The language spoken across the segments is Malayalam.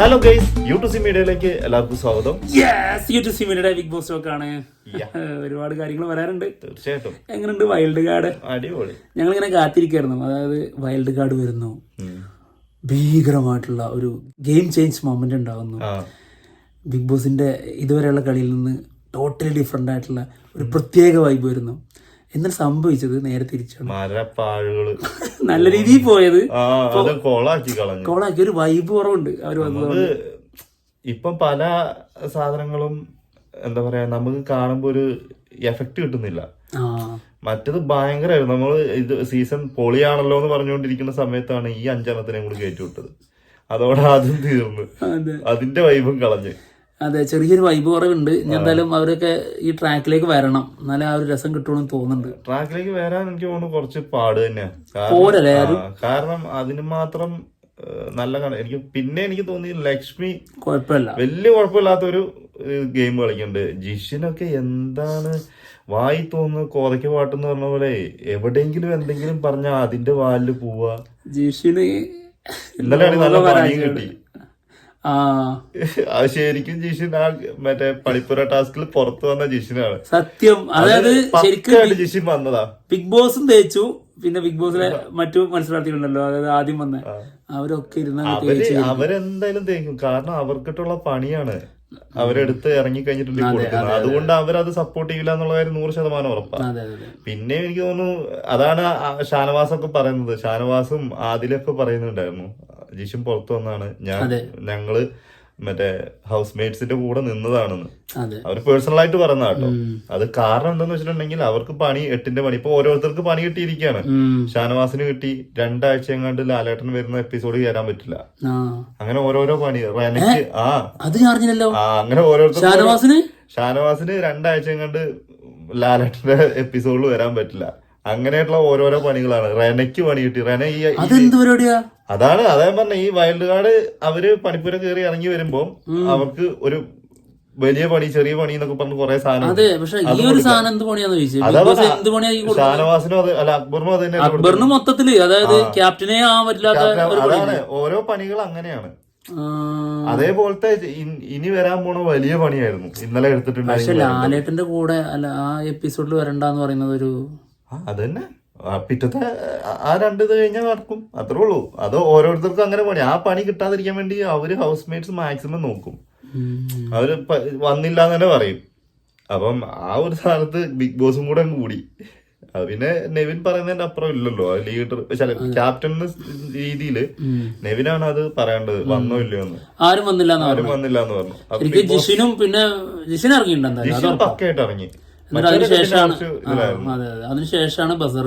ഹലോ ഗൈസ് സി മീഡിയയിലേക്ക് എല്ലാവർക്കും സ്വാഗതം. യെസ് യു മീഡിയയുടെ ബിഗ് ബോസ് ഒക്കെ ആണ്. ഒരുപാട് കാര്യങ്ങൾ വരാറുണ്ട്. തീർച്ചയായിട്ടും. എങ്ങനെയുണ്ട് വൈൽഡ് കാർഡ് അടിപൊളി. ഞങ്ങൾ ഇങ്ങനെ കാത്തിരിക്കായിരുന്നു. അതായത് വൈൽഡ് കാർഡ് വരുന്നു. ഭീകരമായിട്ടുള്ള ഒരു ഗെയിം ചേഞ്ച് മൊമെന്റ് ഉണ്ടാകുന്നു ബിഗ് ബോസിന്റെ ഇതുവരെയുള്ള കളിയിൽ നിന്ന് ടോട്ടലി ഡിഫറെന്റ് ആയിട്ടുള്ള ഒരു പ്രത്യേക വൈബ് വരുന്നു. എന്നാൽ സംഭവിച്ചത് നേരെ തിരിച്ചാണ്. മരപ്പാഴുകൾ. നല്ല രീതിയിൽ പോയത്. കോളാക്കി ഒരു വൈബ് കുറവുണ്ട് അവർ വന്നത് ഇപ്പം പല സാധനങ്ങളും എന്താ പറയാ നമുക്ക് കാണുമ്പോ ഒരു എഫക്റ്റ് കിട്ടുന്നില്ല. മറ്റത് ഭയങ്കരമായിരുന്നു നമ്മൾ ഇത് സീസൺ പൊളിയാണല്ലോ എന്ന് പറഞ്ഞുകൊണ്ടിരിക്കുന്ന സമയത്താണ് ഈ അഞ്ചെണ്ണത്തിനെ കൂടി കയറ്റി വിട്ടത്. അതോടെ അതും തീർന്നു. അതിന്റെ വൈബും കളഞ്ഞ്. അതെ ചെറിയൊരു വൈബ് കുറവുണ്ട്. എന്തായാലും അവരൊക്കെ ഈ ട്രാക്കിലേക്ക് വരണം. എന്നാലേ ആ ഒരു രസം കിട്ടുമെന്ന് തോന്നുന്നുണ്ട്. ട്രാക്കിലേക്ക് വരാൻ എനിക്ക് തോന്നുന്നു കുറച്ച് പാട് തന്നെയാ. പോരല്ലേ ആ, കാരണം അതിന് മാത്രം നല്ല എനിക്ക് പിന്നെ എനിക്ക് തോന്നി ലക്ഷ്മി കുഴപ്പമില്ല. വലിയ കുഴപ്പമില്ലാത്ത ഒരു ഗെയിം കളിക്കുന്നുണ്ട്. ജിഷിനൊക്കെ എന്താണ് വായി തോന്നുന്നു കോതയ്ക്ക് പാട്ടെന്ന് പറഞ്ഞ പോലെ എവിടെയെങ്കിലും എന്തെങ്കിലും പറഞ്ഞാൽ അതിന്റെ വാലിൽ പോവാ. ജിഷിന് ഇന്നലെയാണ് നല്ല പണിയും കിട്ടി. അത് ശരിക്കും ജിഷിൻ ആ മറ്റേ പണിപ്പുര ടാസ്കിൽ പുറത്തു വന്ന ജിഷിനാണ്. സത്യം. അതായത് ശരിക്കും ജിഷിൻ വന്നതാ. ബിഗ് ബോസും തേച്ചു. പിന്നെ ബിഗ് ബോസിലെ മറ്റു മത്സരാർത്ഥികളുണ്ടല്ലോ. അതായത് ആദ്യം വന്ന. അവരൊക്കെ ഇരുന്ന അവരെന്തായാലും തേക്കും. കാരണം അവർക്കിട്ടുള്ള പണിയാണ്. അവരെടുത്ത് ഇറങ്ങി കഴിഞ്ഞിട്ടുണ്ടെങ്കിൽ കൊടുക്കുന്നത് അതുകൊണ്ട് അവരത് സപ്പോർട്ട് ചെയ്യില്ല എന്നുള്ള കാര്യം നൂറ് ശതമാനം ഉറപ്പാണ് പിന്നെ എനിക്ക് തോന്നുന്നു അതാണ് ഷാനവാസൊക്കെ പറയുന്നത്. ഷാനവാസും ആദിലൊക്കെ പറയുന്നുണ്ടായിരുന്നു. ജിഷും പുറത്തു വന്നാണ്. ഞാൻ ഞങ്ങൾ മറ്റേ ഹൗസ് മേറ്റ്സിന്റെ കൂടെ നിന്നതാണെന്ന്. അവർ ആയിട്ട് പറഞ്ഞ കേട്ടോ അത് കാരണം എന്താന്ന് വെച്ചിട്ടുണ്ടെങ്കിൽ അവർക്ക് പണി എട്ടിന്റെ പണി. ഇപ്പൊ ഓരോരുത്തർക്ക് പണി കിട്ടിയിരിക്കുകയാണ്. ഷാനവാസിന് കിട്ടി. രണ്ടാഴ്ച എങ്ങാണ്ട് ലാലേട്ടൻ വരുന്ന എപ്പിസോഡ് കയറാൻ പറ്റില്ല. അങ്ങനെ ഓരോരോ പണി. റെനക്ക് ആ. അത് അറിഞ്ഞില്ലല്ലോ. ആ അങ്ങനെ ഓരോരുത്തർ ഷാനവാസിന്? ഷാനവാസിന് രണ്ടാഴ്ച എങ്ങാണ്ട് ലാലേട്ടന്റെ എപ്പിസോഡിൽ വരാൻ പറ്റില്ല. അങ്ങനെയായിട്ടുള്ള ഓരോരോ പണികളാണ്. റെനയ്ക്ക് പണി കിട്ടി. റെന ഈ ഈ- അതെന്ത് പരിപാടിയാ അതാണ്. അതേ പറഞ്ഞ ഈ വൈൽഡ് കാർഡ് അവർ പണിപ്പുരം കയറി ഇറങ്ങി വരുമ്പോ അവർക്ക് ഒരു വലിയ പണി ചെറിയ പണി എന്നൊക്കെ പറഞ്ഞ് കുറെ സാധനം അതെ പക്ഷെ ഈ ഒരു സാധനം എന്ത് പണിയാന്ന്? ഷാനവാസിനും അത് അല്ല അക്ബറിനും അത് തന്നെ അക്ബറിന് മൊത്തത്തിൽ അതായത് ക്യാപ്റ്റനെ ആ അതാണ്. ഓരോ പണികൾ അങ്ങനെയാണ്. അതേപോലത്തെ ഇനി വരാൻ പോണ വലിയ പണിയായിരുന്നു. ഇന്നലെ പക്ഷെ എടുത്തിട്ടുണ്ടായിരുന്നു ലാലേട്ടന്റെ കൂടെ അല്ല ആ എപ്പിസോഡിൽ വരണ്ടെന്ന് പറയുന്നത് ഒരു ആ, അത് തന്നെ ആ പിറ്റത്തെ ആ- രണ്ട് ഇത് കഴിഞ്ഞാൽ നടക്കും. അത്രേ ഉള്ളൂ. അത് ഓരോരുത്തർക്കും അങ്ങനെ പണി. ആ പണി കിട്ടാതിരിക്കാൻ വേണ്ടി അവർ ഹൗസ് മേറ്റ്സ് മാക്സിമം നോക്കും. അവർ വന്നില്ല എന്ന് തന്നെ പറയും. അപ്പം ആ ഒരു സ്ഥാനത്ത് ബിഗ് ബോസും കൂടെ അങ്ങ് കൂടി. പിന്നെ നെവിൻ പറയുന്നതിന്റെ അപ്പുറം ഇല്ലല്ലോ. ലീഡർ ക്യാപ്റ്റൻ രീതിയിൽ നെവിനാണ് അത് പറയേണ്ടത്. വന്നോ ഇല്ലയോ എന്ന്. ആരും വന്നില്ല ആരും വന്നില്ല എന്ന് പറഞ്ഞു. ജിഷിനും പിന്നെ ജിഷിൻ ഇറങ്ങിയിട്ടുണ്ട് ജിഷിൻ പക്കയായിട്ട് ഇറങ്ങി. എന്നിട്ട് അതിനുശേഷമാണ് അതെ അതെ. അതിനുശേഷമാണ് ബസർ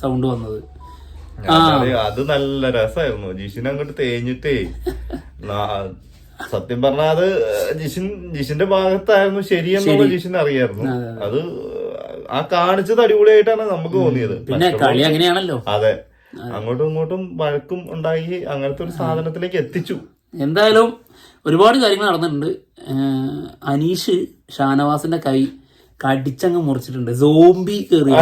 സൗണ്ട് വന്നത്. അത് നല്ല രസമായിരുന്നു ജിഷിൻ അങ്ങോട്ട് തേഞ്ഞിട്ടേ. സത്യം പറഞ്ഞാൽ അത് ജിഷിൻ ജിഷിന്റെ ഭാഗത്തായിരുന്നു ശരിയെന്നുള്ള ജിഷിൻ അറിയായിരുന്നു. അത് ആ കാണിച്ചത് അടിപൊളിയായിട്ടാണ് നമുക്ക് തോന്നിയത്. പിന്നെ കളി അങ്ങനെയാണല്ലോ. അതെ. അങ്ങോട്ടും ഇങ്ങോട്ടും വഴക്കും ഉണ്ടായി അങ്ങനത്തെ ഒരു സാധനത്തിലേക്ക് എത്തിച്ചു. എന്തായാലും ഒരുപാട് കാര്യങ്ങൾ നടന്നിട്ടുണ്ട്. അനീഷ് ഷാനവാസിന്റെ കൈ കടിച്ചങ്ങ് മുറിച്ചിട്ടുണ്ട്. സോംബി കയറി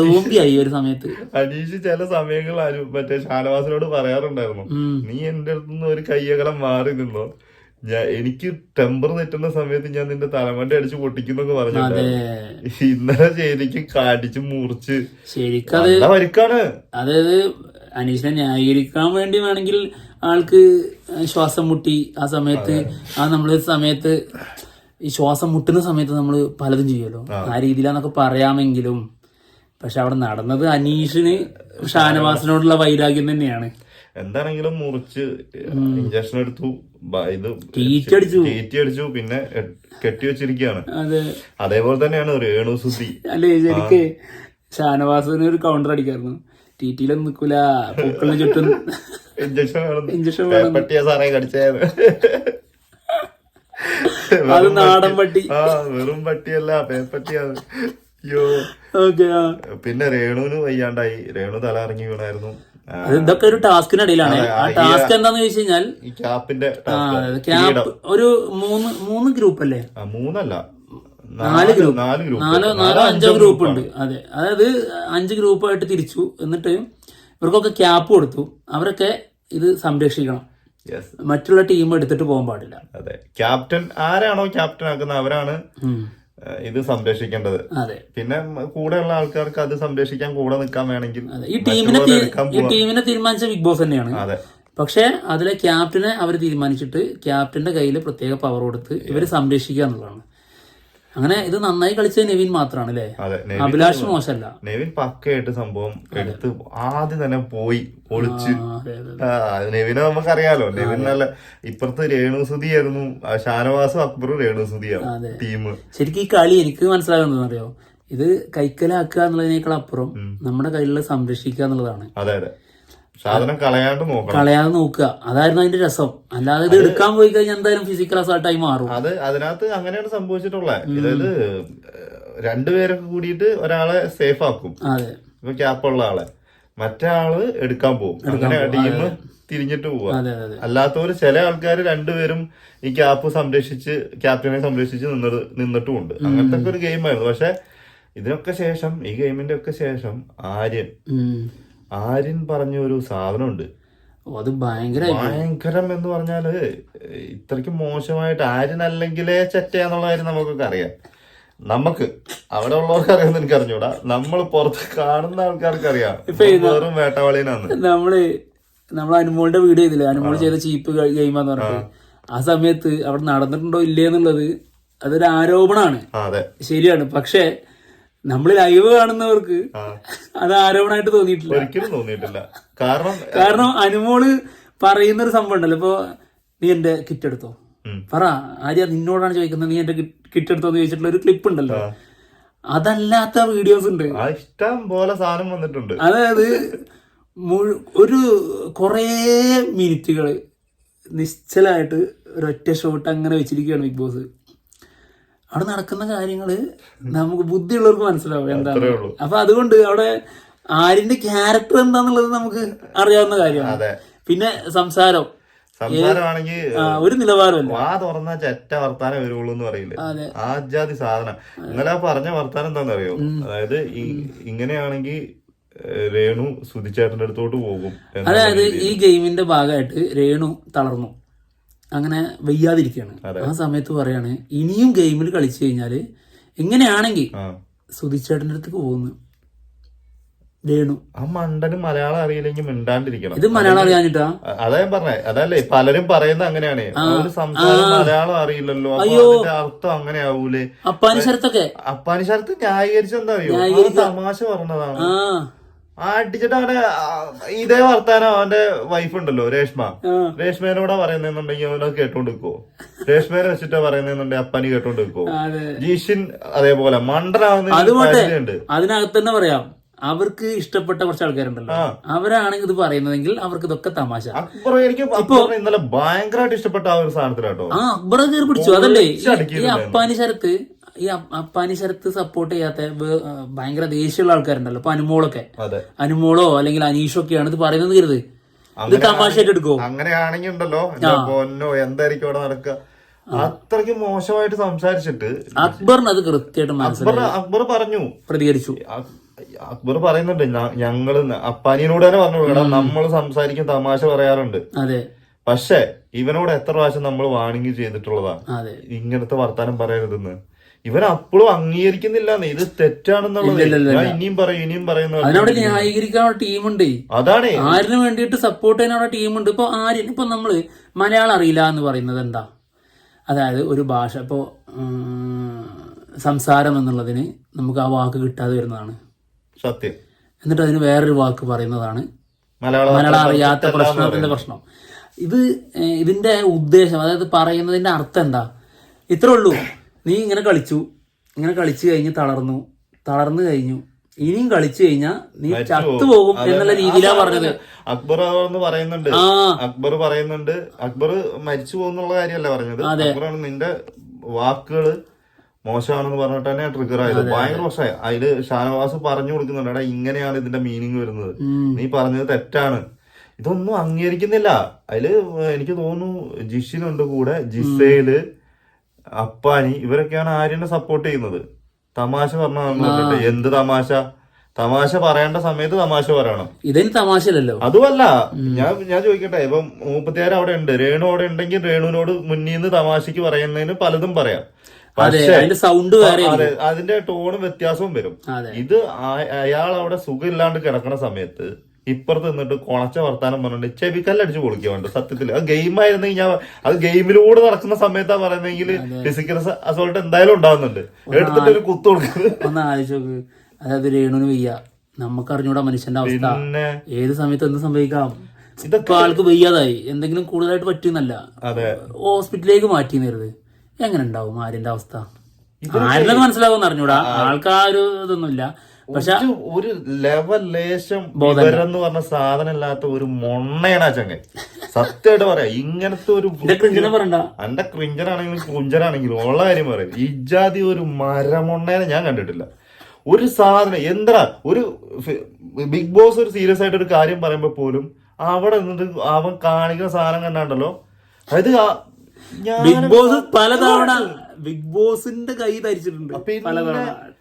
സോംബി ആയി ഒരു സമയത്ത്. അനീഷ് ചില സമയങ്ങളിൽ മറ്റേ ഷാനവാസിനോട് പറയാറുണ്ടായിരുന്നു. നീ എന്റെ അടുത്തുനിന്ന് ഒരു കയ്യകലം മാറി നിന്നോ? ഞാൻ എനിക്ക് ടെമ്പർ തെറ്റുന്ന സമയത്ത് ഞാൻ നിന്റെ തലമണ്ടി അടിച്ച് പൊട്ടിക്കുന്നൊക്കെ പറഞ്ഞു ഇന്നലെ ശരിക്കും കാടിച്ച് മുറിച്ച് ശരിക്കും അത് അതായത് അനീഷിനെ ന്യായീകരിക്കാൻ വേണ്ടി വേണമെങ്കിൽ ആൾക്ക് ശ്വാസം മുട്ടി ആ സമയത്ത്. ആ നമ്മൾ സമയത്ത് ഈ ശ്വാസം മുട്ടുന്ന സമയത്ത് നമ്മൾ പലതും ചെയ്യുമല്ലോ. ആ. രീതിയിലാന്നൊക്കെ പറയാമെങ്കിലും പക്ഷെ അവിടെ നടന്നത് അനീഷിന് ഷാനവാസിനോടുള്ള വൈരാഗ്യം തന്നെയാണ്. എന്താണെങ്കിലും മുറിച്ച് ഇഞ്ചക്ഷൻ എടുത്തു ഇത് അടിച്ചു. പിന്നെ കെട്ടി കെട്ടിവെച്ചിരിക്കുകയാണ് അതെ. അതേപോലെ തന്നെയാണ് രേണു സുധി. അല്ലേ ശരിക്ക്? ഷാനവാസിന് ഒരു കൗണ്ടർ അടിക്കായിരുന്നു. ടി ടിയിലൊന്നും നിൽക്കൂല പൂക്കളിന് ചുറ്റും ഇഞ്ചക്ഷൻ ഇഞ്ചക്ഷൻ കടിച്ചായത് അത് നാടൻ പട്ടി. ആ വെറും പട്ടിയല്ല പേപ്പട്ടിയാണ്. അയ്യോ. പിന്നെ രേണുവിന് വയ്യാണ്ടായി. രേണു തല ഇറങ്ങി വീണായിരുന്നു. ഇതൊക്കെ ഒരു ടാസ്കിനിടയിലാണ്. ആ ടാസ്ക് എന്താന്ന് വെച്ച് കഴിഞ്ഞാൽ ക്യാപ്പിന്റെ ആ, ഒരു മൂന്ന് മൂന്ന് ഗ്രൂപ്പ് അല്ലേ മൂന്നല്ല. നാല് ഗ്രൂപ്പ്. നാലോ നാലോ അഞ്ചോ ഗ്രൂപ്പ് ഉണ്ട്. അതെ. അതായത് അഞ്ച് ഗ്രൂപ്പായിട്ട് തിരിച്ചു. എന്നിട്ട് ഇവർക്കൊക്കെ ക്യാപ്പ് കൊടുത്തു. അവരൊക്കെ ഇത് സംരക്ഷിക്കണം. മറ്റുള്ള ടീം എടുത്തിട്ട് പോകാൻ പാടില്ല. അതെ. ക്യാപ്റ്റൻ ആരാണോ ക്യാപ്റ്റൻ ആക്കുന്നത് അവരാണ് ഇത് സംരക്ഷിക്കേണ്ടത്. അതെ. പിന്നെ കൂടെയുള്ള ആൾക്കാർക്ക് അത് സംരക്ഷിക്കാൻ കൂടെ നിൽക്കാൻ വേണമെങ്കിൽ. ഈ ടീമിനെ ഈ ടീമിനെ തീരുമാനിച്ച ബിഗ് ബോസ് തന്നെയാണ്. അതെ. പക്ഷെ അതിലെ ക്യാപ്റ്റനെ അവർ തീരുമാനിച്ചിട്ട് ക്യാപ്റ്റന്റെ കയ്യിൽ പ്രത്യേക പവർ കൊടുത്ത് ഇവർ സംരക്ഷിക്കുക എന്നുള്ളതാണ്. അങ്ങനെ ഇത് നന്നായി കളിച്ചത് നെവിൻ മാത്രമാണ് അല്ലേ അഭിലാഷ് മോശമല്ല നെവിൻ പക്കയായിട്ട് സംഭവം എടുത്ത് ആദ്യം തന്നെ പോയി ഒളിച്ച് നെവിനെ നമുക്കറിയാലോ. നെവിൻ നല്ല ഇപ്പുറത്ത് രേണുസുതി ആയിരുന്നു. ഷാനവാസ് ഷാനവാസും അക്ബറും രേണുസുതിയാണ് ടീം ശരിക്കും ഈ കളി എനിക്ക് മനസ്സിലാകുന്നത് അറിയോ ഇത് കൈക്കലാക്കുക എന്നുള്ളതിനേക്കാൾ അപ്പുറം നമ്മുടെ കയ്യിലുള്ള സംരക്ഷിക്കുക എന്നുള്ളതാണ്. അതെ അതെ. സാധനം കളയാണ്ട് നോക്കണം. കളയാതെ നോക്കുക. അതായിരുന്നു അതിന്റെ രസം. അല്ലാതെ ഇത് എടുക്കാൻ പോയി കഴിഞ്ഞാൽ എന്തായാലും ഫിസിക്കൽ അസാൾട്ടായി മാറും. അത് അതിനകത്ത് അങ്ങനെയാണ് സംഭവിച്ചിട്ടുള്ളത് അതായത് രണ്ടുപേരൊക്കെ കൂടിയിട്ട് ഒരാളെ സേഫ് ആക്കും. അതെ. ഇപ്പൊ ക്യാപ്പുള്ള ആളെ. മറ്റേ ആൾ എടുക്കാൻ പോകും. അങ്ങനെ ടീം തിരിഞ്ഞിട്ട് പോവാ. അല്ലാത്തവര് ചില ആൾക്കാർ രണ്ടുപേരും ഈ ക്യാപ്പ് സംരക്ഷിച്ച് ക്യാപ്റ്റനെ സംരക്ഷിച്ച് നിന്നത് നിന്നിട്ടുമുണ്ട്. അങ്ങനത്തെ ഒരു ഗെയിമായിരുന്നു പക്ഷെ ഇതിനൊക്കെ ശേഷം ഈ ഗെയിമിന്റെ ഒക്കെ ശേഷം ആര്യൻ. ആര്യൻ പറഞ്ഞ ഒരു സാധനമുണ്ട് അത് ഭയങ്കര ഭയങ്കരം എന്ന് പറഞ്ഞാൽ ഇത്രയ്ക്ക് മോശമായിട്ട് ആര്യൻ അല്ലെങ്കിലേ ചെറ്റയാന്നുള്ള കാര്യം നമുക്കൊക്കെ അറിയാം. നമുക്ക് അവിടെ ഉള്ളവർക്ക് അറിയാമെന്ന് എനിക്ക് അറിഞ്ഞൂടാ. നമ്മൾ പുറത്ത് കാണുന്ന ആൾക്കാർക്ക് അറിയാം. വെറും വേട്ടവാളിനാന്ന്. നമ്മൾ നമ്മൾ അനുമോളുടെ വീഡിയോ ചെയ്തില്ലേ? അനുമോൾ ചെയ്ത ചീപ്പ് ഗെയിമാന്ന് പറഞ്ഞത് ആ. സമയത്ത് അവിടെ നടന്നിട്ടുണ്ടോ ഇല്ലേ എന്നുള്ളത് അതൊരു ആരോപണമാണ്. ശരിയാണ്. പക്ഷെ നമ്മൾ ലൈവ് കാണുന്നവർക്ക് അത് ആരോപണമായിട്ട് തോന്നിയിട്ടില്ല. ഒരിക്കലും തോന്നിയിട്ടില്ല. കാരണം കാരണം അനുമോൾ പറയുന്ന ഒരു സംഭവം ഉണ്ടല്ലോ. ഇപ്പൊ നീ എന്റെ കിറ്റ് എടുത്തോ? പറ ആര്യ നിന്നോടാണ് ചോദിക്കുന്നത് നീ എന്റെ കിറ്റ് എടുത്തോ എന്ന് ചോദിച്ചിട്ടുള്ള ഒരു ക്ലിപ്പ് ഉണ്ടല്ലോ. അതല്ലാത്ത വീഡിയോസ് ഉണ്ട്. ഇഷ്ടം പോലെ സാധനം വന്നിട്ടുണ്ട്. അതായത് ഒരു കുറേ മിനിറ്റുകൾ നിശ്ചലായിട്ട് ഒരൊറ്റ ഷോട്ട് അങ്ങനെ വെച്ചിരിക്കുകയാണ് ബിഗ് ബോസ്. അവിടെ നടക്കുന്ന കാര്യങ്ങൾ നമുക്ക് ബുദ്ധിയുള്ളവർക്ക് മനസ്സിലാവും എന്താണ്. അപ്പൊ അതുകൊണ്ട് അവിടെ ആരിന്റെ ക്യാരക്ടർ എന്താന്നുള്ളത് നമുക്ക് അറിയാവുന്ന കാര്യമാണ്. പിന്നെ സംസാരം. സംസാരമാണെങ്കിൽ ഒരു നിലവാരമല്ല. വാ തുറന്ന ചെറ്റ വർത്താനം വരുള്ളൂ എന്ന് പറയില്ലേ? ആജാതി ആ ജാതി സാധനം. ഇന്നലെ പറഞ്ഞ വർത്താനം എന്താണെന്നറിയോ? അതായത് ഇങ്ങനെയാണെങ്കിൽ രേണു സുധിച്ചേട്ടന്റെ അടുത്തോട്ട് പോകും അതായത് ഈ ഗെയിമിന്റെ ഭാഗമായിട്ട് രേണു തളർന്നു. അങ്ങനെ വയ്യാതിരിക്കുകയാണ്. ആ സമയത്ത് പറയാണ് ഇനിയും ഗെയിമിൽ കളിച്ചു കഴിഞ്ഞാൽ എങ്ങനെയാണെങ്കിൽ സുധിച്ചേട്ടന്റെ അടുത്തേക്ക് പോകുന്നു. വേണു. ആ മണ്ടന് മലയാളം അറിയില്ലെങ്കിൽ മിണ്ടാണ്ടിരിക്കണം. ഇത് മലയാളം അറിയാഞ്ഞിട്ടാ? അ- അതാ ഞാൻ പറഞ്ഞേ. അതല്ലേ പലരും പറയുന്ന അങ്ങനെയാണ്. സംസാരം മലയാളം അറിയില്ലല്ലോ. അർത്ഥം അങ്ങനെ ആവൂലേ അപ്പാനി ശരത്തൊക്കെ? അപ്പാനി ശരത്ത് ന്യായീകരിച്ചെന്താ അറിയോ? തമാശ പറഞ്ഞതാണ്. അടിച്ചിട്ട് അവന്റെ ഇതേ വർത്താനം അവന്റെ വൈഫ് ഉണ്ടല്ലോ രേഷ്മ. രേഷ്മേനോട് പറയുന്നുണ്ടെങ്കിൽ അവനെ കേട്ടോണ്ട് നിൽക്കോ രേഷ്മേനെ വെച്ചിട്ട് പറയുന്നുണ്ടെങ്കിൽ അപ്പാനി കേട്ടോണ്ട് നിൽക്കോ ജീഷിൻ അതേപോലെ മണ്ടനാവുന്ന അത് പോട്ടെ. ഉണ്ട് അതിനകത്ത് തന്നെ പറയാം. അവർക്ക് ഇഷ്ടപ്പെട്ട കുറച്ച് ആൾക്കാരുണ്ടല്ലോ. അവരാണെങ്കിൽ അവരാണ് ഇത് പറയുന്നതെങ്കിൽ അവർക്ക് ഇതൊക്കെ തമാശ. അക്ബർ എനിക്ക് ഇന്നലെ ഭയങ്കരമായിട്ട് ഇഷ്ടപ്പെട്ട ആ ഒരു സാധനത്തിലാട്ടോ. ആ അക്ബറ കയറി പിടിച്ചു. അതല്ലേ? ഈ-. അപ്പാനി ശരത്ത് ഈ അപ്പ- അപ്പാനി ശരത്ത് സപ്പോർട്ട് ചെയ്യാത്ത ഭയങ്കര ദേഷ്യമുള്ള ആൾക്കാരുണ്ടല്ലോ. ഇപ്പൊ അനുമോളൊക്കെ. അനുമോളോ അല്ലെങ്കിൽ അനീഷോ ഒക്കെയാണ് ഇത് പറയുന്നത് കരുത് ഇത് തമാശയായിട്ട് എടുക്കോ അങ്ങനെയാണെങ്കിൽ ഉണ്ടല്ലോ പൊന്നോ എന്തായിരിക്കും അവിടെ നടക്കുക? അത്രയ്ക്ക് മോശമായിട്ട് സംസാരിച്ചിട്ട് അക്ബറിന് അത് കൃത്യമായിട്ട് മനസ്സിലായി. അക്ബർ അക്ബർ പറഞ്ഞു. പ്രതികരിച്ചു. അക്ബർ പറയുന്നുണ്ട് ഞങ്ങൾ അപ്പാനിയോട് തന്നെ പറഞ്ഞു നമ്മൾ സംസാരിക്കും തമാശ പറയാറുണ്ട്. അതെ. പക്ഷെ ഇവനോട് എത്ര പ്രാവശ്യം നമ്മൾ വാണിംഗ് ചെയ്തിട്ടുള്ളതാണ്? ഇങ്ങനത്തെ വർത്താനം പറയരുതെന്ന്. ഇവൻ അപ്പോഴും അംഗീകരിക്കുന്നില്ല ഇത് തെറ്റാണെന്നുള്ളത്. ഞാൻ ഇനിയും പറയും ഇനിയും പറയുന്ന അതിനവിടെ ന്യായീകരിക്കാൻ ടീമുണ്ട്. അതാണ്. ആരിന് വേണ്ടിയിട്ട് സപ്പോർട്ട് ചെയ്യാനുള്ള ടീമുണ്ട്. ഇപ്പൊ ആര്യൻ ഇപ്പൊ നമ്മൾ മലയാളം അറിയില്ല എന്ന് പറയുന്നത് എന്താ? അതായത് ഒരു ഭാഷ ഇപ്പോ സംസാരം എന്നുള്ളതിന് നമുക്ക് ആ വാക്ക് കിട്ടാതെ വരുന്നതാണ്. സത്യം. എന്നിട്ട് അതിന് വേറൊരു വാക്ക് പറയുന്നതാണ് മലയാളം അറിയാത്ത പ്രശ്നത്തിന്റെ പ്രശ്നം. ഇത് ഇതിന്റെ ഉദ്ദേശം അതായത് പറയുന്നതിന്റെ അർത്ഥം എന്താ? ഇത്രേ ഉള്ളൂ. നീ ഇങ്ങനെ കളിച്ചു ഇങ്ങനെ കളിച്ചു കഴിഞ്ഞ് തളർന്നു തളർന്നു കഴിഞ്ഞു. ഇനിയും കളിച്ചു കഴിഞ്ഞാൽ നീ ചത്തുപോകും എന്നുള്ള രീതിയിലാ പറഞ്ഞത്. അക്ബർ പറയുന്നുണ്ട്. അക്ബർ പറയുന്നുണ്ട്. അക്ബർ മരിച്ചു പോകുന്നുള്ള കാര്യമല്ല പറഞ്ഞത്. അക്ബറാണ് നിന്റെ വാക്കുകൾ മോശമാണെന്ന് പറഞ്ഞിട്ട് തന്നെ ട്രിഗർ ആയത്. ഭയങ്കര മോശമായി. അതിൽ ഷാനവാസ് പറഞ്ഞു കൊടുക്കുന്നുണ്ട്. എടാ ഇങ്ങനെയാണ് ഇതിന്റെ മീനിങ് വരുന്നത്. നീ പറഞ്ഞത് തെറ്റാണ്. ഇതൊന്നും അംഗീകരിക്കുന്നില്ല. അതിൽ എനിക്ക് തോന്നുന്നു ജിഷിനുണ്ട് കൂടെ. ജിസയിൽ അപ്പാനി ഇവരൊക്കെയാണ് ആര്യനെ സപ്പോർട്ട് ചെയ്യുന്നത്. തമാശ പറഞ്ഞിട്ട് എന്ത് തമാശ? തമാശ പറയേണ്ട സമയത്ത് തമാശ പറയണം. ഇതിന് തമാശയല്ലോ അതുമല്ല ഞാൻ ഞാൻ ചോദിക്കട്ടെ ഇപ്പൊ മൂപ്പത്തിയാർ അവിടെ ഉണ്ട്? രേണു അവിടെ ഉണ്ടെങ്കിൽ രേണുവിനോട് മുന്നിൽ നിന്ന് തമാശക്ക് പറയുന്നതിന് പലതും പറയാം. സൗണ്ട് അതെ അതിന്റെ ടോണും വ്യത്യാസവും വരും. ഇത് അയാൾ അവിടെ സുഖമില്ലാണ്ട് കിടക്കുന്ന സമയത്ത് ഇപ്പുറത്ത് നിന്നിട്ട് കൊണച്ച വർത്താനം പറഞ്ഞിട്ട് ചെവിക്കല്ലടിച്ച് വേണ്ട സത്യത്തിൽ അത് ഗെയിം ആയിരുന്നെങ്കിൽ ഞാൻ അത് ഗെയിമിലൂടെ നടക്കുന്ന സമയത്താ പറയുന്നെങ്കിൽ ഫിസിക്കൽ അസോൾട്ട് എന്തായാലും ഉണ്ടാവുന്നുണ്ട്. എടുത്തിട്ട് ഒരു കുത്തു കൊടുക്കുന്നത് ഒന്ന് ആലോചിച്ച് നോക്ക്. അതായത് രേണുവിന് വയ്യ. നമുക്ക് അറിഞ്ഞൂടാ മനുഷ്യന്റെ അവസ്ഥ. ഏത് സമയത്ത് എന്ത് സംഭവിക്കാം? ഇതൊക്കെ ആൾക്ക് വയ്യാതായി. എന്തെങ്കിലും കൂടുതലായിട്ട് പറ്റുന്നല്ല. അതെ. ഹോസ്പിറ്റലിലേക്ക് മാറ്റി നേരത് എങ്ങനെ ഉണ്ടാവും ആര്യന്റെ അവസ്ഥ? ആരില്ലെന്ന് മനസ്സിലാവും അറിഞ്ഞൂടാ. ആൾക്ക് ആ ഒരു ഇതൊന്നുമില്ല. പക്ഷെ ഒരു ലെവൽ ലേശം വിവരെന്ന് പറഞ്ഞ സാധനം ഇല്ലാത്ത ഒരു മൊണ്ണയാണ് ആ ചങ്ങൻ. സത്യമായിട്ട് പറയാം. ഇങ്ങനത്തെ ഒരു എന്റെ ക്രിഞ്ചനാണെങ്കിലും കുഞ്ചനാണെങ്കിലും ഉള്ള കാര്യം പറയും ഇജാതി ഒരു മരമൊണ്ണേനെ ഞാൻ കണ്ടിട്ടില്ല. ഒരു സാധനം എന്താ ഒരു ബിഗ് ബോസ് ഒരു സീരിയസ് ആയിട്ട് ഒരു കാര്യം പറയുമ്പോൾ പോലും അവിടെ നിന്നിട്ട് അവൻ കാണിക്കുന്ന സാധനം കണ്ടാണ്ടല്ലോ? അതായത് ബിഗ് ബോസ് പലതവണ ബിഗ് ബോസിന്റെ കൈ ധരിച്ചിട്ടുണ്ട്. പലതവണ.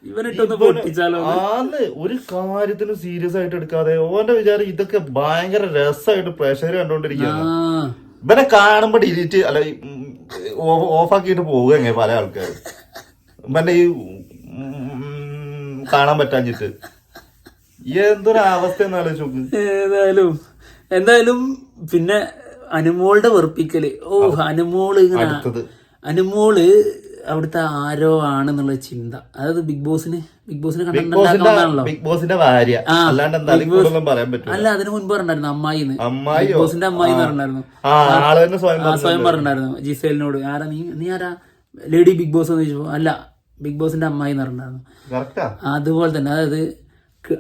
ഇവനിട്ടൊന്ന് പൊട്ടിച്ചാലോ ആന്ന് ഒരു കാര്യത്തിനും സീരിയസ് ആയിട്ട് എടുക്കാതെ ഓന്റെ വിചാരം ഇതൊക്കെ ഭയങ്കര രസമായിട്ട് പ്രേക്ഷകർ കണ്ടോണ്ടിരിക്കുകയാണ് ഇവനെ കാണുമ്പോ ഡിലീറ്റ് അല്ല ഓഫാക്കിയിട്ട് പോവുക എങ്ങനെ പല ആൾക്കാർ ഇവന്റെ ഈ കാണാൻ പറ്റാഞ്ഞിട്ട്. എന്തൊരു അവസ്ഥ ഏതായാലും എന്തായാലും പിന്നെ അനുമോളുടെ വെറുപ്പിക്കൽ. ഓ അനുമോൾ ഇങ്ങനെ അനുമോൾ അവിടുത്തെ ആരോ ആണെന്നുള്ള ചിന്ത. അതായത് ബിഗ് ബോസിന് ബിഗ് ബോസിനെ ഉണ്ടാക്കുന്നതാണല്ലോ ബിഗ് ബോസിന്റെ ഭാര്യ. അല്ല അതിന് മുൻപ് പറഞ്ഞിട്ടുണ്ടായിരുന്നു അമ്മായിന്ന്. അമ്മായിയോ? ബിഗ് ബോസിന്റെ അമ്മായി പറഞ്ഞിട്ടുണ്ടായിരുന്നു. സ്വയം പറഞ്ഞിട്ടുണ്ടായിരുന്നു. ജിസേലിനോട് ആരാ നീ നീ ആരാ? ലേഡി ബിഗ് ബോസ് എന്ന് ചോദിച്ചപ്പോ അല്ല ബിഗ് ബോസിന്റെ അമ്മായി പറഞ്ഞിട്ടുണ്ടായിരുന്നു. അതുപോലെ തന്നെ അതായത്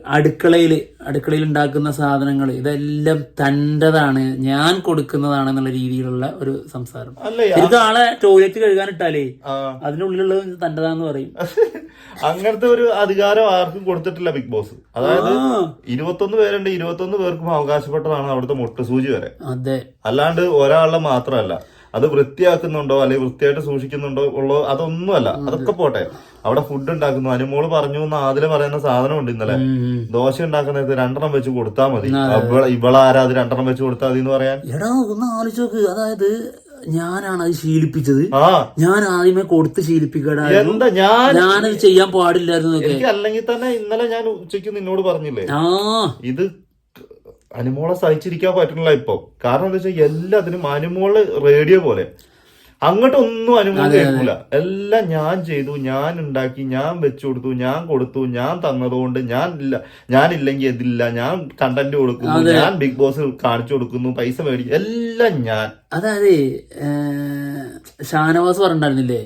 അടുക്കളയിൽ അടുക്കളയിൽ ഉണ്ടാക്കുന്ന സാധനങ്ങൾ ഇതെല്ലാം തന്റെതാണ് ഞാൻ കൊടുക്കുന്നതാണ് എന്നുള്ള രീതിയിലുള്ള ഒരു സംസാരം. ആളെ ടോയ്ലറ്റ് കഴുകാനിട്ടാലേ ഇട്ടാലേ അതിനുള്ളിലുള്ളത് തന്റെതാന്ന് പറയും. അങ്ങനത്തെ ഒരു അധികാരം ആർക്കും കൊടുത്തിട്ടില്ല ബിഗ് ബോസ്. അതായത് ഇരുപത്തൊന്ന് പേരുണ്ട് ഇരുപത്തൊന്ന് പേർക്കും അവകാശപ്പെട്ടതാണ് അവിടുത്തെ മുട്ടുസൂചി വരെ. അതെ. അല്ലാണ്ട് ഒരാളുടെ മാത്രമല്ല. അത് വൃത്തിയാക്കുന്നുണ്ടോ അല്ലെങ്കിൽ വൃത്തിയായിട്ട് സൂക്ഷിക്കുന്നുണ്ടോ ഉള്ളോ അതൊന്നുമല്ല. അതൊക്കെ പോട്ടെ. അവിടെ ഫുഡ് ഉണ്ടാക്കുന്നു. അനുമോൾ പറഞ്ഞു എന്ന് ആദ്യം പറയുന്ന സാധനം ഉണ്ട് ഇന്നലെ. ദോശ ഉണ്ടാക്കുന്നത് രണ്ടെണ്ണം വെച്ച് കൊടുത്താൽ മതി. ഇവള- ഇവളാരാ അത് രണ്ടെണ്ണം വെച്ച് കൊടുത്താൽ മതി എന്ന് പറയാൻ? എടാ ഒന്ന് ആലോചിച്ച് നോക്ക്. അതായത് ഞാനാണ് അത് ശീലിപ്പിച്ചത്. ഞാൻ ആദ്യമേ കൊടുത്ത് ശീലിപ്പിക്കടാ. എന്താ ഞാനത് ചെയ്യാൻ പാടില്ലായിരുന്നു അല്ലെങ്കിൽ തന്നെ ഇന്നലെ ഞാൻ ഉച്ചയ്ക്ക് നിന്നോട് പറഞ്ഞില്ലേ? ആ. ഇത് അനുമോളെ സഹിച്ചിരിക്കാൻ പറ്റുന്നില്ല ഇപ്പൊ. കാരണം എന്താ വെച്ചാൽ എല്ലാത്തിനും അനുമോൾ റേഡിയോ പോലെ. അങ്ങോട്ടൊന്നും അനുമോൾ കേൾക്കൂല. എല്ലാം ഞാൻ ചെയ്തു ഞാൻ ഉണ്ടാക്കി ഞാൻ വെച്ചു കൊടുത്തു ഞാൻ കൊടുത്തു ഞാൻ തന്നതുകൊണ്ട് ഞാൻ ഇല്ല ഞാൻ ഇല്ലെങ്കിൽ ഇതില്ല ഞാൻ കണ്ടന്റ് കൊടുക്കുന്നു ഞാൻ ബിഗ് ബോസ് കാണിച്ചു കൊടുക്കുന്നു പൈസ മേടിക്കും എല്ലാം ഞാൻ. അതായത് ഷാനവാസ് പറഞ്ഞിട്ടുണ്ടായിരുന്നില്ലേ?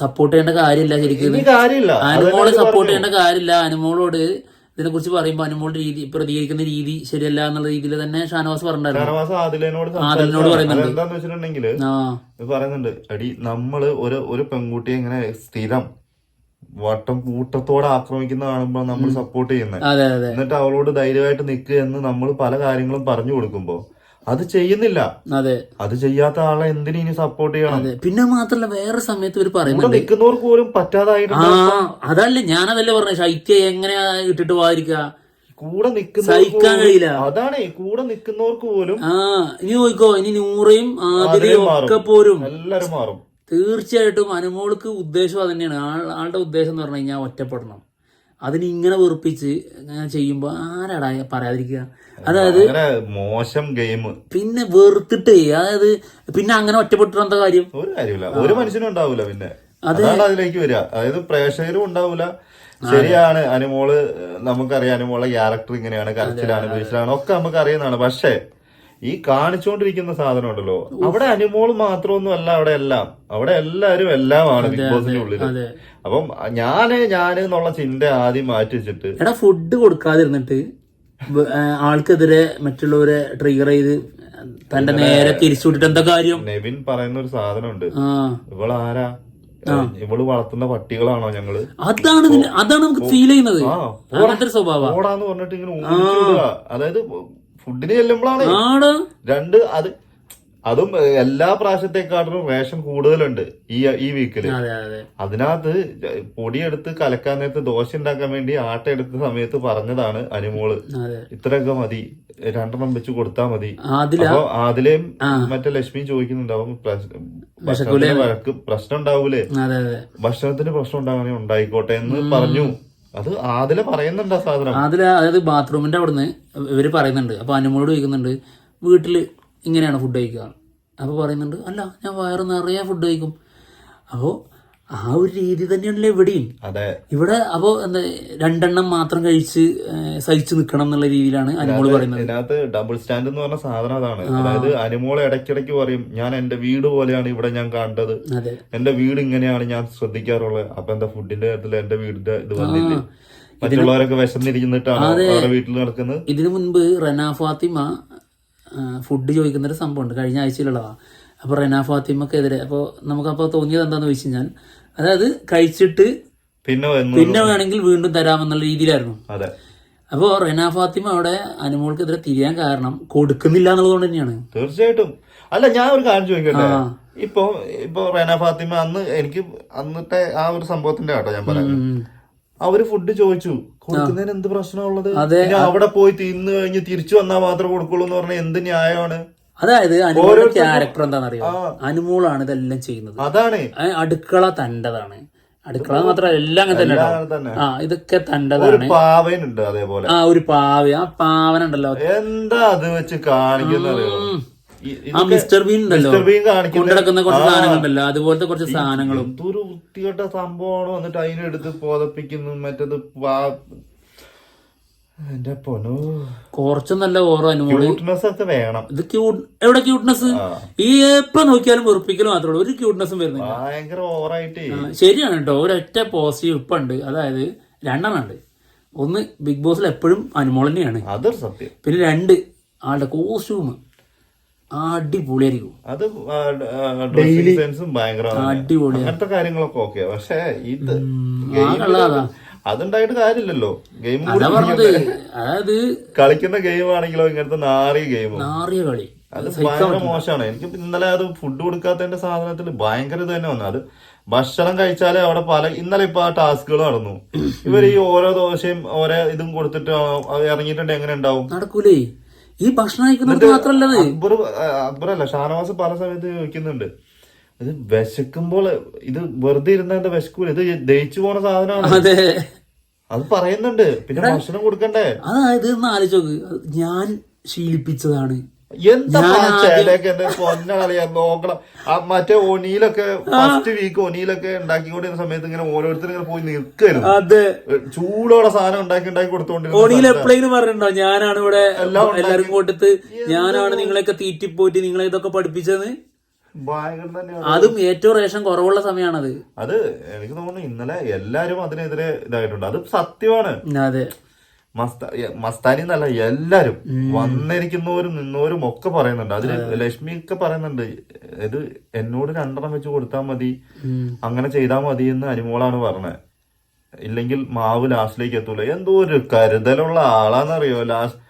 സപ്പോർട്ട് ചെയ്യേണ്ട കാര്യമില്ല ശരിക്കും. കാര്യമില്ല. അനുമോളെ സപ്പോർട്ട് ചെയ്യേണ്ട കാര്യമില്ല. അനുമോളോട് ഇതിനെ കുറിച്ച് പറയുമ്പോൾ അനുമോളുടെ രീതി പ്രതികരിക്കുന്ന രീതി ശരിയല്ല എന്നുള്ള രീതിയിൽ തന്നെ ഷാനവാസ് പറഞ്ഞിട്ടുണ്ടായിരുന്നു. ആദിലേനോട് പറയുന്നുണ്ട്. എന്താന്ന് വെച്ചിട്ടുണ്ടെങ്കിൽ പറയുന്നുണ്ട് അടി നമ്മൾ ഒരു ഒരു പെൺകുട്ടിയെ ഇങ്ങനെ സ്ഥിരം വട്ടം കൂട്ടത്തോടെ ആക്രമിക്കുന്ന കാണുമ്പോൾ നമ്മൾ സപ്പോർട്ട് ചെയ്യുന്നത് എന്നിട്ട് അവളോട് ധൈര്യമായിട്ട് നിൽക്കുക എന്ന് നമ്മൾ പല കാര്യങ്ങളും പറഞ്ഞു കൊടുക്കുമ്പോ അത് ചെയ്യുന്നില്ല. അതെ. അത് ചെയ്യാത്ത ആളെ എന്തിനു ഇനി സപ്പോർട്ട് ചെയ്യണം? അതെ. പിന്നെ മാത്രല്ല വേറെ സമയത്ത് ഇവർ പറയുന്നത് നിൽക്കുന്നവർക്ക് പോലും ആ അതല്ല അതല്ലേ ഞാനതല്ലേ പറഞ്ഞ ശൈത്യ എങ്ങനെയാ ഇട്ടിട്ട് പോയിരിക്ക കൂടെ സഹിക്കാൻ കഴിയില്ല. അതാണ് കൂടെ നിൽക്കുന്നവർക്ക് പോലും ആ ഇനി നോക്കോ ഇനി നൂറയും ആതിരയും ഒക്കെ മാറും. പോരും. എല്ലാരും മാറും. തീർച്ചയായിട്ടും അനുമോൾക്ക് ഉദ്ദേശം അത് തന്നെയാണ് ആളുടെ ഉദ്ദേശം എന്ന് പറഞ്ഞു കഴിഞ്ഞാൽ ഒറ്റപ്പെടണം. അതിന് ഇങ്ങനെ വെറുപ്പിച്ച് ഞാൻ ചെയ്യുമ്പോൾ ആരാടാ പറയാതിരിക്കുക? അതായത് മോശം ഗെയിം. പിന്നെ വെറുത്തിട്ട് അതായത് പിന്നെ അങ്ങനെ ഒറ്റപ്പെട്ടിട്ട് എന്താ കാര്യം? ഒരു കാര്യമില്ല. ഒരു മനുഷ്യനും ഉണ്ടാവൂല പിന്നെ. അതാണ് അതിലേക്ക് വരിക. അതായത് പ്രേക്ഷകരും ഉണ്ടാവൂല. ശരിയാണ് അനുമോൾ നമുക്കറിയാം അനുമോളെ ക്യാരക്ടർ ഇങ്ങനെയാണ് കരച്ചിലാണ് വീഴ്ചയിലാണ് ഒക്കെ നമുക്ക് അറിയുന്നതാണ്. പക്ഷേ ഈ കാണിച്ചുകൊണ്ടിരിക്കുന്ന സാധനം ഉണ്ടല്ലോ. അവിടെ അനുമോൾ മാത്രമൊന്നും അല്ല അവിടെ എല്ലാം. അവിടെ എല്ലാരും എല്ലാമാണ് ബിഗ് ബോസിന്റെ ഉള്ളിൽ അപ്പം ഞാൻ ഞാൻ എന്നുള്ള ചിന്ത ആദ്യം മാറ്റി വെച്ചിട്ട് ഫുഡ് കൊടുക്കാതിരുന്നിട്ട് ആൾക്കെതിരെ മറ്റുള്ളവരെ ട്രിഗർ ചെയ്ത് തന്റെ നേരെ തിരിച്ചു വിട്ടിട്ട് എന്താ കാര്യം? നെവിൻ പറയുന്ന ഒരു സാധനമുണ്ട് ഇവൾ ആരാ ഇവൾ വളർത്തുന്ന പട്ടികളാണോ ഞങ്ങൾ? അതാണ് അതാണ് നമുക്ക് ഫീൽ ചെയ്യുന്നത്. അങ്ങനത്തെ സ്വഭാവം ഓടാന്ന് പറഞ്ഞിട്ട് ഇങ്ങനെ. അതായത് ഫുഡിന് ചെല്ലുമ്പോഴാണ് രണ്ട് അത് അതും എല്ലാ പ്രാവശ്യത്തെക്കാട്ടിലും റേഷൻ കൂടുതലുണ്ട് ഈ ഈ വീക്കിൽ അതെ അതെ. അതിനകത്ത് പൊടിയെടുത്ത് കലക്കാൻ നേരത്ത് ദോശ ഉണ്ടാക്കാൻ വേണ്ടി ആട്ട എടുത്ത സമയത്ത് പറഞ്ഞതാണ് അനുമോൾ. ഇത്രയൊക്കെ മതി. രണ്ടെണ്ണം വെച്ച് കൊടുത്താൽ മതി. അപ്പൊ അതിലേം മറ്റേ ലക്ഷ്മി ചോദിക്കുന്നുണ്ടാവും ഭക്ഷണത്തിന് വഴക്ക് പ്രശ്നം ഉണ്ടാവൂലേ? ഭക്ഷണത്തിന് പ്രശ്നം ഉണ്ടാകണേ ഉണ്ടായിക്കോട്ടെ എന്ന് പറഞ്ഞു. അത് ആദില പറയുന്നുണ്ട് ആ സാധനം. അതിൽ അതായത് ബാത്റൂമിന്റെ അവിടുന്ന് ഇവർ പറയുന്നുണ്ട്. അപ്പൊ അനുമോളോട് ചോദിക്കുന്നുണ്ട് വീട്ടിൽ ഇങ്ങനെയാണ് ഫുഡ് കഴിക്കുക. അപ്പോൾ പറയുന്നുണ്ട് അല്ല ഞാൻ വയറ് നിറയെ ഫുഡ് കഴിക്കും. അപ്പോൾ ആ ഒരു രീതി തന്നെയാണല്ലോ ഇവിടെയും. ഇവിടെ അപ്പോ എന്താ രണ്ടെണ്ണം മാത്രം കഴിച്ച് സഹിച്ചു നിൽക്കണം എന്നുള്ള രീതിയിലാണ് അനുമോൾ പറയുന്നത്. ഇതിനകത്ത് ഡബിൾ സ്റ്റാൻഡ് എന്ന് പറഞ്ഞ സാധനം അതാണ്. അതായത് അനുമോൾ ഇടയ്ക്കിടയ്ക്ക് പറയും ഞാൻ എന്റെ വീട് പോലെയാണ് ഇവിടെ ഞാൻ കണ്ടത്. എന്റെ വീട് ഇങ്ങനെയാണ് ഞാൻ ശ്രദ്ധിക്കാറുള്ളത്. അപ്പൊ എന്താ ഫുഡിന്റെ കാര്യത്തിൽ എന്റെ വീടിന്റെ ഇത് വന്നില്ലേ? മറ്റുള്ളവരൊക്കെ വിശന്നിരിക്കുന്നിട്ടാണ് അവരുടെ വീട്ടിൽ നടക്കുന്നത്. ഇതിനു മുൻപ് റനാ ഫാത്തിമ ഫുഡ് ചോദിക്കുന്നൊരു സംഭവമുണ്ട്. കഴിഞ്ഞ ആഴ്ചയിലുള്ളതാ. അപ്പോൾ റെന ഫാത്തിമക്കെതിരെ അപ്പോൾ നമുക്കപ്പോൾ തോന്നിയത് എന്താന്ന് വെച്ച് കഴിഞ്ഞാൽ അതായത് കഴിച്ചിട്ട് പിന്നെ പിന്നെ വേണമെങ്കിൽ വീണ്ടും തരാമെന്നുള്ള രീതിയിലായിരുന്നു. അപ്പോൾ റെന ഫാത്തിമ അവിടെ അനുമോൾക്കെതിരെ തിരിയാൻ കാരണം കൊടുക്കുന്നില്ല എന്നുള്ളത് തന്നെയാണ്. തീർച്ചയായിട്ടും. അല്ല ഞാൻ ഒരു കാര്യം ചോദിക്കട്ടെ. ഇപ്പൊ ഇപ്പൊ റേന ഫാത്തിമ അന്ന് എനിക്ക് അന്നത്തെ ആ ഒരു സംഭവത്തിന്റെ കേട്ടോ ഞാൻ പറയാം. അവർ ഫുഡ് ചോദിച്ചു. കൊടുക്കുന്നതിന് എന്ത് പ്രശ്നമുള്ളത്? അവിടെ പോയി തിന്ന് കഴിഞ്ഞ് തിരിച്ചു വന്നാൽ മാത്രം കൊടുക്കുള്ളൂ എന്ന് പറഞ്ഞാൽ എന്ത് ന്യായമാണ്? അതായത് അനുമോളുടെ ക്യാരക്ടർ എന്താണെന്നറിയോ. അനുമോളാണ് ഇതെല്ലാം ചെയ്യുന്നത്. അതാണ്. അടുക്കള തന്റെതാണ്. അടുക്കള മാത്രമല്ല എല്ലാം അങ്ങനെ തന്നെ. ആ ഇതൊക്കെ തന്റെതാണ്. പാവനുണ്ട് അതേപോലെ. ആ ഒരു പാവ. ആ പാവനുണ്ടല്ലോ എന്താ അത് വെച്ച് കാണിക്കുന്നറിയോ ഈ- ആ മിസ്റ്റർ ബീൻ ഉണ്ടല്ലോ. മിസ്റ്റർ ബീൻ കാണിക്കുന്ന കൊണ്ടിടക്കുന്ന കുറച്ച് സാധനങ്ങളുണ്ടല്ലോ. അതുപോലത്തെ കുറച്ച് സാധനങ്ങളും. എന്തൊരു വൃത്തികെട്ട സംഭവമാണ് വന്നിട്ട് അതിനെടുത്ത് പോതപ്പിക്കുന്നു മറ്റേത് പാ- എന്റെ പൊന്നു. കുറച്ചൊന്നല്ല ഓരോ അനുമോൾ ക്യൂട്ട്നെസ് ഒക്കെ വേണം. ഇത് ക്യൂട്ട് എവിടെ ക്യൂട്ട്നെസ് ഈ എപ്പോ നോക്കിയാലും വെറുപ്പിക്കലും മാത്രമേ ഉള്ളൂ. ഒരു ക്യൂട്ട്നെസ്സും വരുന്നില്ല. ഭയങ്കര ഓവറായിട്ട്. ആ, ശരിയാണ് കേട്ടോ. ഒരൊറ്റ പോസിറ്റീവ് ഇപ്പൊ ഉണ്ട് അതായത് രണ്ടെണ്ണം ഉണ്ട് ഒന്ന് ബിഗ് ബോസിൽ എപ്പോഴും അനുമോൾ തന്നെയാണ്. അതൊരു സത്യം. പിന്നെ രണ്ട് ആളുടെ കോസ്റ്റ്യൂം അടിപൊളിയായിരിക്കും അത് ഭയങ്കരമാണ്. അടിപൊളി അങ്ങനത്തെ കാര്യങ്ങളൊക്കെ ഓക്കെ. പക്ഷേ ഇത് അതുണ്ടായിട്ട് കാര്യമില്ലല്ലോ. ഗെയിം പറഞ്ഞത്. അതായത് കളിക്കുന്ന ഗെയിം ആണെങ്കിലോ ഇങ്ങനത്തെ നാറിയ ഗെയിം നാറിയ കളി. അത് ഭയങ്കര മോശമാണ്. എനിക്ക് ഇന്നലെ അത് ഫുഡ് കൊടുക്കാത്തതിന്റെ സാധനത്തിൽ ഭയങ്കര ഇത് തന്നെ വന്നു. അത് ഭക്ഷണം കഴിച്ചാലേ അവിടെ പല ഇന്നലെ ഇപ്പൊ ആ ടാസ്കുകൾ നടന്നു. ഇവർ ഈ ഓരോ ദോശയും ഓരോ ഇതും കൊടുത്തിട്ട് ഇറങ്ങിയിട്ടുണ്ട് എങ്ങനെ ഉണ്ടാവും? നടക്കൂലേ. ഈ ഭക്ഷണം കഴിക്കുന്നത് മാത്രല്ലത് അക്ബർ അക്ബറല്ല ഷാനവാസ് പല സമയത്ത് ചോദിക്കുന്നുണ്ട്. ഇത് വിശക്കുമ്പോൾ ഇത് വെറുതെ ഇരുന്ന എന്താ വിശക്കൂല? ഇത് ദഹിച്ചു പോണ സാധനമാണ്. അതെ. അത് പറയുന്നുണ്ട്. പിന്നെ ഭക്ഷണം കൊടുക്കണ്ടേ? അതായത് ഒന്ന് ആലോചിച്ച് ഞാൻ ശീലിപ്പിച്ചതാണ്. എന്താ പൊന്നളിയാ നോക്കണം. മറ്റേ ഒനിയിലൊക്കെ ഫസ്റ്റ് വീക്ക് ഒനിയിലൊക്കെ ഉണ്ടാക്കിക്കൊണ്ടിരുന്ന സമയത്ത് ഇങ്ങനെ ഓരോരുത്തർ ഇങ്ങനെ പോയി നിൽക്കരുത് അതെ. ചൂടോടെ സാധനം ഉണ്ടാക്കി ഉണ്ടാക്കി കൊടുത്തോണ്ടിരുന്നു ഓണിയിൽ എപ്പോഴെങ്കിലും പറഞ്ഞിട്ടുണ്ടോ? ഞാനാണ് ഇവിടെ എല്ലാവരും കൊടുത്ത് ഞാനാണ് നിങ്ങളെയൊക്കെ തീറ്റിപ്പോറ്റി നിങ്ങളെ ഇതൊക്കെ പഠിപ്പിച്ചത്. അതും ഏറ്റവും റേഷൻ കുറവുള്ള സമയമാണത്. അത് എനിക്ക് തോന്നുന്നു ഇന്നലെ എല്ലാരും അതിനെതിരെ ഇതായിട്ടുണ്ട്. അത് സത്യമാണ്. അതെ. മസ്താനി എന്നല്ല എല്ലാരും. വന്നിരിക്കുന്നവരും നിന്നവരും ഒക്കെ പറയുന്നുണ്ട്. അതിൽ ലക്ഷ്മി ഒക്കെ പറയുന്നുണ്ട്. ഇത് എന്നോട് രണ്ടെണ്ണം വെച്ച് കൊടുത്താൽ മതി. അങ്ങനെ ചെയ്താൽ മതി എന്ന് അനുമോളാണ് പറഞ്ഞത്. ഇല്ലെങ്കിൽ മാവ് ലാസ്റ്റിലേക്ക് എത്തൂല. എന്തോ ഒരു കരുതലുള്ള ആളാന്നറിയോ? ലാസ്റ്റ്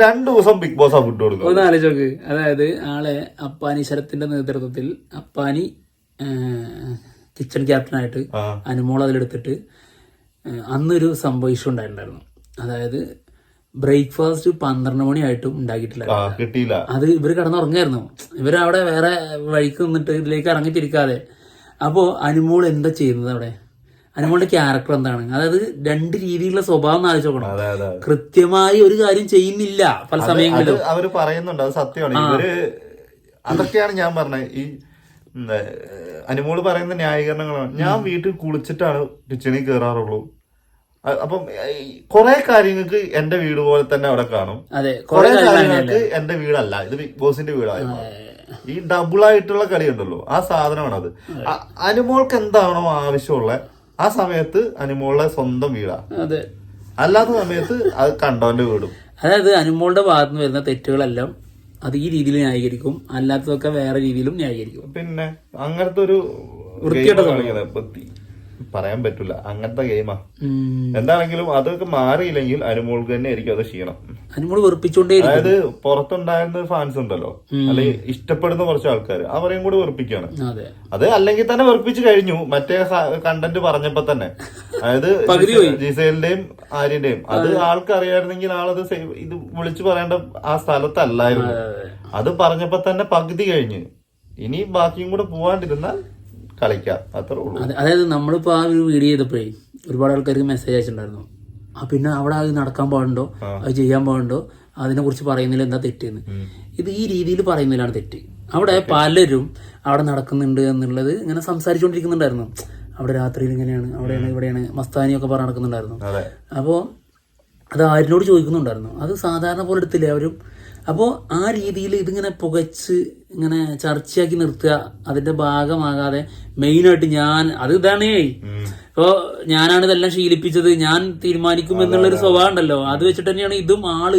രണ്ടു ദിവസം ബിഗ് ബോസ് ആ ഫുഡ് കൊടുക്കും ഒന്ന് അതായത് ആളെ അപ്പാനി ശരത്തിന്റെ നേതൃത്വത്തിൽ അപ്പാനി കിച്ചൺ ക്യാപ്റ്റനായിട്ട് അനുമോൾ അതിലെടുത്തിട്ട് അന്നൊരു സംഭവം ഇഷ്യൂ ഉണ്ടായിട്ടുണ്ടായിരുന്നു. അതായത് ബ്രേക്ക്ഫാസ്റ്റ് പന്ത്രണ്ട് മണിയായിട്ടും ഉണ്ടാക്കിയിട്ടില്ല. കിട്ടിയില്ല. അത് ഇവർ കിടന്നുറങ്ങായിരുന്നു. ഇവരവിടെ വേറെ വഴിക്ക് നിന്നിട്ട് ഇതിലേക്ക് ഇറങ്ങിത്തിരിക്കാതെ അപ്പോൾ അനുമോൾ എന്താ ചെയ്യുന്നത് അവിടെ? അനുമോളുടെ ക്യാരക്ടർ എന്താണ്? അതായത് രണ്ട് രീതിയിലുള്ള സ്വഭാവം ആലോചിച്ച് നോക്കണം. കൃത്യമായി ഒരു കാര്യം ചെയ്യുന്നില്ല പല സമയങ്ങളിലും. അവർ പറയുന്നുണ്ട് അത് സത്യമാണ്. ഇവർ അതൊക്കെയാണ് ഞാൻ പറഞ്ഞത്. ഈ അനുമോൾ പറയുന്ന ന്യായീകരണങ്ങളാണ്. ഞാൻ വീട്ടിൽ കുളിച്ചിട്ടാണ് കിച്ചണിൽ കയറാറുള്ളൂ. അപ്പം കുറെ കാര്യങ്ങൾക്ക് എന്റെ വീട് പോലെ തന്നെ അവിടെ കാണും. അതെ കുറെ കാര്യങ്ങൾക്ക് എന്റെ വീടല്ല. ഇത് ബിഗ് ബോസിന്റെ വീടായിരുന്നു. ഈ ഡബിൾ ആയിട്ടുള്ള കളി ഉണ്ടല്ലോ. ആ സാധനമാണ് അത്. അനുമോൾക്ക് എന്താണോ ആവശ്യമുള്ള ആ സമയത്ത് അനുമോളുടെ സ്വന്തം വീടാ. അതെ. അല്ലാത്ത സമയത്ത് അത് കണ്ടവന്റെ വീടും. അതായത് അനുമോളുടെ ഭാഗത്ത് നിന്ന് വരുന്ന തെറ്റുകളെല്ലാം അത് ഈ രീതിയിൽ ന്യായീകരിക്കും. അല്ലാത്തതൊക്കെ വേറെ രീതിയിലും ന്യായീകരിക്കും. പിന്നെ അങ്ങനത്തെ ഒരു വൃത്തിയുടെ. പറയാൻ പറ്റില്ല അങ്ങനത്തെ ഗെയിമാ എന്താണെങ്കിലും അതൊക്കെ മാറിയില്ലെങ്കിൽ അനുമോൾക്ക് തന്നെ ആയിരിക്കും അത് ക്ഷീണം. അനുമോൾ വെറുപ്പിച്ചോണ്ടേ അതായത് പുറത്തുണ്ടായിരുന്ന ഫാൻസ് ഉണ്ടല്ലോ. അല്ലെങ്കിൽ ഇഷ്ടപ്പെടുന്ന കുറച്ച് ആൾക്കാർ അവരെയും കൂടി വെറുപ്പിക്കുകയാണ് അതെ. അല്ലെങ്കിൽ തന്നെ വെറുപ്പിച്ച് കഴിഞ്ഞു. മറ്റേ കണ്ടന്റ് പറഞ്ഞപ്പോ തന്നെ. അതായത് ജിസേലിന്റെയും ആര്യന്റെയും. അത് ആൾക്ക് അറിയായിരുന്നെങ്കിൽ ആളത് ഇത് വിളിച്ചു പറയേണ്ട ആ സ്ഥലത്തല്ലായിരുന്നു. അത് പറഞ്ഞപ്പോ തന്നെ പകുതി കഴിഞ്ഞ്. ഇനി ബാക്കിയും കൂടെ പോവാണ്ടിരുന്നാൽ കളിക്കാം. അത്രേ ഉള്ളൂ. അതെ അതായത് നമ്മളിപ്പോ ആ ഒരു വീഡിയോ ചെയ്തപ്പോഴേ ഒരുപാട് ആൾക്കാർക്ക് മെസ്സേജ് അയച്ചിട്ടുണ്ടായിരുന്നു. ആ പിന്നെ അവിടെ അത് നടക്കാൻ പാടുണ്ടോ? അത് ചെയ്യാൻ പാടുണ്ടോ? അതിനെ കുറിച്ച് പറയുന്നതിൽ എന്താ തെറ്റെന്ന് ഇത് ഈ രീതിയിൽ പറയുന്നതിലാണ് തെറ്റ്. അവിടെ പലരും അവിടെ നടക്കുന്നുണ്ട് എന്നുള്ളത് ഇങ്ങനെ സംസാരിച്ചുകൊണ്ടിരിക്കുന്നുണ്ടായിരുന്നു. അവിടെ രാത്രിയിൽ ഇങ്ങനെയാണ് അവിടെയാണ് ഇവിടെയാണ് മസ്താനിയൊക്കെ പറഞ്ഞ് നടക്കുന്നുണ്ടായിരുന്നു. അപ്പോ അപ്പോൾ അത് ആരിനോട് ചോദിക്കുന്നുണ്ടായിരുന്നു. അത് സാധാരണ പോലെ എടുത്തില്ലേ? അവരും അപ്പോൾ ആ രീതിയിൽ ഇതിങ്ങനെ പുകച്ച് ഇങ്ങനെ ചർച്ചയാക്കി നിർത്തുക അതിന്റെ ഭാഗമാകാതെ മെയിനായിട്ട് ഞാൻ അത് ഇതാണേ ഉം. ഇപ്പോ ഞാനാണ് ഇതെല്ലാം ശീലിപ്പിച്ചത് ഞാൻ തീരുമാനിക്കും എന്നുള്ളൊരു സ്വഭാവം ഉണ്ടല്ലോ. അത് വെച്ചിട്ട് തന്നെയാണ് ഇതും ആൾ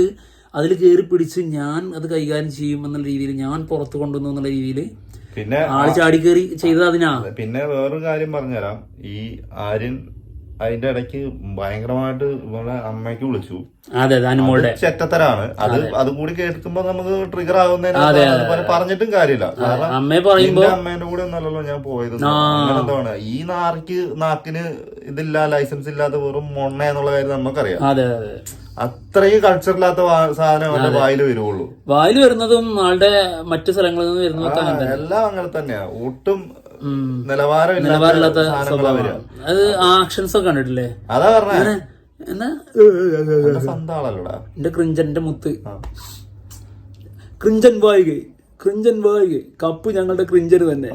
അതിൽ കയറി പിടിച്ച് ഞാൻ അത് കൈകാര്യം ചെയ്യും എന്നുള്ള രീതിയിൽ ഞാൻ പുറത്തു കൊണ്ടുവന്നു എന്നുള്ള രീതിയിൽ പിന്നെ ആൾ ചാടി കയറി ചെയ്തത് അതിനാ. പിന്നെ വേറൊരു കാര്യം പറഞ്ഞുതരാം. ഈ ആര്യൻ അതിന്റെ ഇടയ്ക്ക് ഭയങ്കരമായിട്ട് ഇവളെ അമ്മയ്ക്ക് വിളിച്ചു. അതെ അതെ അനുമോളുടെ. ചെറ്റത്തരാണ്. അത് അത്. കൂടി കേൾക്കുമ്പോ നമുക്ക് ട്രിഗർ ആകുന്നതിന് പറഞ്ഞിട്ടും കാര്യമില്ല. കാരണം അമ്മേന്റെ കൂടെ ഒന്നല്ലല്ലോ ഞാൻ പോയത്. എന്താണ് ഈ നാർക്ക് നാക്കിന് ഇതില്ല ലൈസൻസ് ഇല്ലാത്ത വെറും മൊണ്ണ എന്നുള്ള കാര്യം നമുക്കറിയാം. അത്രയും കൾച്ചറില്ലാത്ത ഇല്ലാത്ത സാധനം അവന്റെ വായിൽ വരുവുള്ളൂ. വായിൽ വരുന്നതും ആളുടെ മറ്റു സ്ഥലങ്ങളിൽ നിന്ന് വരുന്ന എല്ലാം അങ്ങനെ തന്നെയാ. ഒട്ടും നിലവാരം നിലവാരമില്ലാത്ത അത് ആക്ഷൻസ് ഒക്കെ കണ്ടിട്ടില്ലേ? അതാ പറഞ്ഞ. എന്നാ സ്വന്തം ആളല്ലടാ. എന്റെ ക്രിഞ്ചന്റെ മുത്ത്. ക്രിഞ്ചൻ വായിക. ക്രിഞ്ചൻ ബോയ് കപ്പ് ഞങ്ങളുടെ ക്രിഞ്ചർ തന്നെ.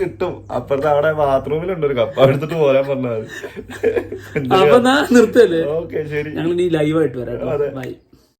കിട്ടും. അപ്പുറത്തെ അവിടെ ബാത്റൂമിലുണ്ട് ഒരു കപ്പ്. എടുത്തിട്ട് പോരാൻ പറഞ്ഞത് അപ്പൊ നിർത്തല്ലേ? ഓക്കെ ശരി. ഞങ്ങൾ ഇനി ലൈവായിട്ട് വരാം ബൈ